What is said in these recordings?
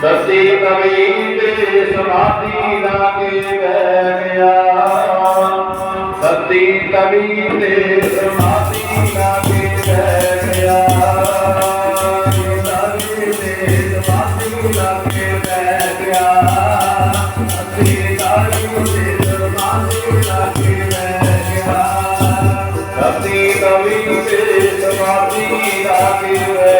ਸਤੀ ਕਵੀ ਤੇ ਸਮਾਧੀ ਲਾ ਕੇ ਬਹਿ ਗਿਆ। ਸਤੀ ਕਵੀ ਤੇ ਸਮਾਧੀ ਲਾ ਕੇ ਬਹਿ ਗਿਆ। ਸਤੀ ਤੇ ਸਮਾਧੀ ਲਾ ਕੇ ਬਹਿ ਗਿਆ। ਸਤੀ ਤੇ ਸਮਾਧੀ ਲਾ ਕੇ ਬਹਿ ਗਿਆ। ਸਤੀ ਕਵੀ ਤੇ ਸਮਾਧੀ ਲਾ ਕੇ ਬਹਿ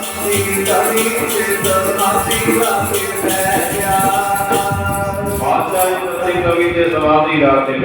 ਰਾਤੀ ਤਰੀ ਤੇ ਦਰਾਤੀ ਰਾਤੀ ਪੈ ਗਿਆ ਬਾਦਸ਼ਾਹ ਜੀ ਤੇ ਕਵੀ ਤੇ ਸਵਾਦੀ ਰਾਤ ਤੇ